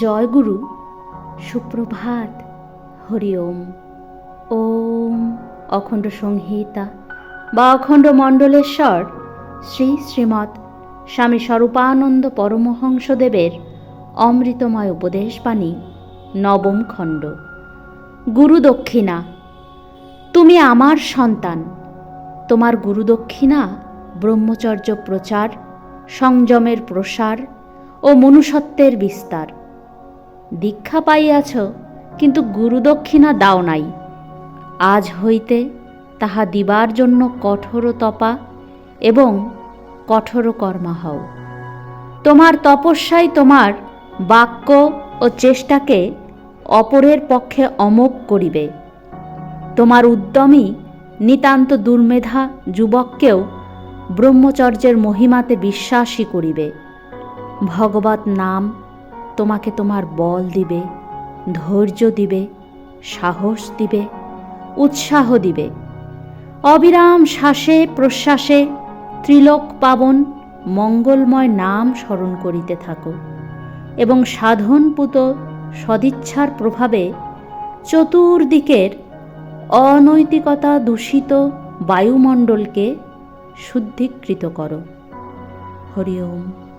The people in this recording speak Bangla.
জয় গুরু, সুপ্রভাত, হরি ওম। ওম অখণ্ড সংহিতা বা অখণ্ড মণ্ডলেশ্বর শ্রী শ্রীমৎ স্বামী স্বরূপানন্দ পরমহংসদেবের অমৃতময় উপদেশবাণী, নবম খণ্ড। গুরু দক্ষিণা, তুমি আমার সন্তান। তোমার গুরুদক্ষিণা ব্রহ্মচর্য প্রচার, সংযমের প্রসার ও মনুষ্যত্বের বিস্তার। দীক্ষা পাইয়াছ, কিন্তু গুরুদক্ষিণা দাও নাই। আজ হইতে তাহা দিবার জন্য কঠোর তপা এবং কঠোর কর্মা হও। তোমার তপস্যাই তোমার বাক্য ও চেষ্টাকে অপরের পক্ষে অমোঘ করিবে। তোমার উদ্যমী নিতান্ত দুর্মেধা যুবককেও ব্রহ্মচর্যের মহিমাতে বিশ্বাসী করিবে। ভগবত নাম তোমাকে তোমার বল দিবে, ধৈর্য দিবে, সাহস দিবে, উৎসাহ দিবে। অবিরাম শ্বাসে, প্রশ্বাসে ত্রিলোক পাবন, মঙ্গলময় নাম স্মরণ করিতে থাকো এবং সাধনপুত সদিচ্ছার প্রভাবে চতুর্দিকের অনৈতিকতা দূষিত বায়ুমণ্ডলকে শুদ্ধিকৃত করো। হরি ওম।